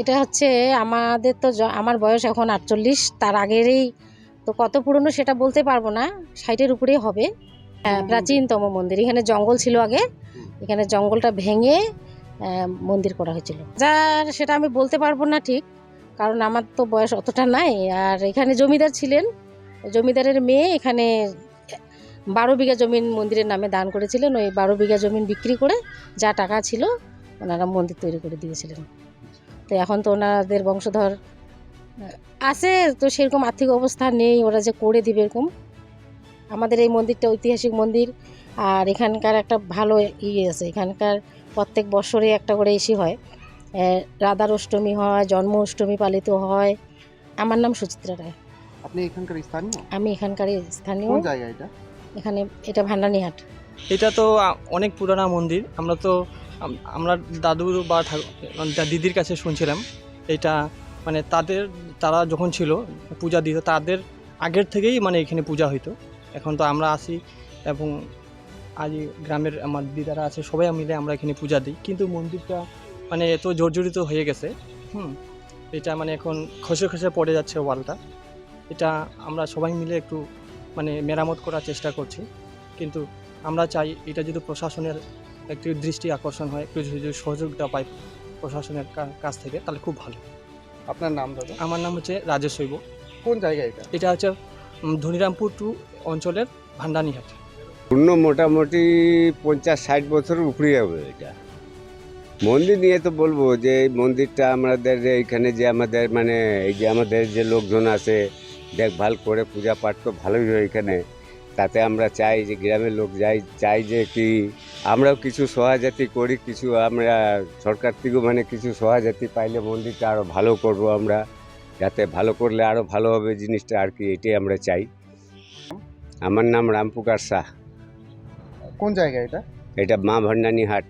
এটা হচ্ছে আমাদের তো আমার বয়স এখন আটচল্লিশ তার আগেরই তো কত পুরনো সেটা বলতে পারব না ষাটের উপরেই হবে। হ্যাঁ, প্রাচীনতম মন্দির এখানে জঙ্গল ছিল আগে এখানে জঙ্গলটা ভেঙে মন্দির করা হয়েছিল। যার সেটা আমি বলতে পারব না ঠিক কারণ আমার তো বয়স অতটা নাই আর এখানে জমিদার ছিলেন। জমিদারের মেয়ে এখানে বারো বিঘা জমিন মন্দিরের নামে দান করেছিলেন ওই বারো বিঘা জমিন বিক্রি করে যা টাকা ছিল ওনারা মন্দির তৈরি করে দিয়েছিলেন। তো এখন তো ওনাদের বংশধর আছে তো সেরকম আর্থিক অবস্থা নেই ওরা যে করে দিবে এরকম। আমাদের এই মন্দিরটা ঐতিহাসিক মন্দির আর এখানকার একটা ভালো ইয়ে আছে এখানকার প্রত্যেক বছরে একটা করে এসে হয়। রাধার অষ্টমী হয় জন্ম অষ্টমী পালিত হয়। আমার নাম সুচিত্রা রায়। আপনি এখানকার স্থানীয়? আমি এখানকার স্থানীয়। কোন জায়গা এটা? এখানে এটা ভান্ডানিহাট। এটা তো অনেক পুরানা মন্দির। আমরা তো আমরা দাদুর বা ঠাকু- যা দিদির কাছে শুনছিলাম, এটা মানে তাদের, তারা যখন ছিল, পূজা দিত, তাদের আগের থেকেই মানে এখানে পূজা হইতো। এখন তো আমরা আসি এবং আজ গ্রামের আমার দিদারা আছে, সবাই মিলে আমরা এখানে পূজা দিই। কিন্তু মন্দিরটা মানে এত জর্জরিত হয়ে গেছে, হুম, এটা মানে এখন খসে খসে পড়ে যাচ্ছে ওয়ালটা। এটা আমরা সবাই মিলে একটু মানে মেরামত করার চেষ্টা করছি। কিন্তু আমরা চাই এটা যদি প্রশাসনের একটু দৃষ্টি আকর্ষণ হয় একটু যদি সহযোগিতা পাই প্রশাসনের কাছ থেকে তাহলে খুব ভালো। আপনার নাম দাদা? আমার নাম হচ্ছে রাজেশ শৈব কোন জায়গা এটা? এটা হচ্ছে ধনিরামপুর টু অঞ্চলের ভান্ডানিহাট। পূর্ণ মোটামুটি পঞ্চাশ ষাট বছরের উপরেই হবে এটা। মন্দির নিয়ে তো বলব যে এই মন্দিরটা আমাদের যে এইখানে যে আমাদের মানে এই যে আমাদের যে লোকজন আছে দেখভাল করে পূজা পাঠ তো ভালোই হয় এখানে। তাতে আমরা চাই যে গ্রামের লোক যাই চাই যে কি আমরাও কিছু সহায়জাতি করি কিছু আমরা সরকার থেকেও মানে কিছু সহায়জাতি পাইলে মন্দিরটা আরও ভালো করব আমরা যাতে ভালো করলে আরও ভালো হবে জিনিসটা আর কি এটাই আমরা চাই। আমার নাম রামপুকার শাহ। কোন জায়গা এটা? এটা মা ভান্ডানি হাট।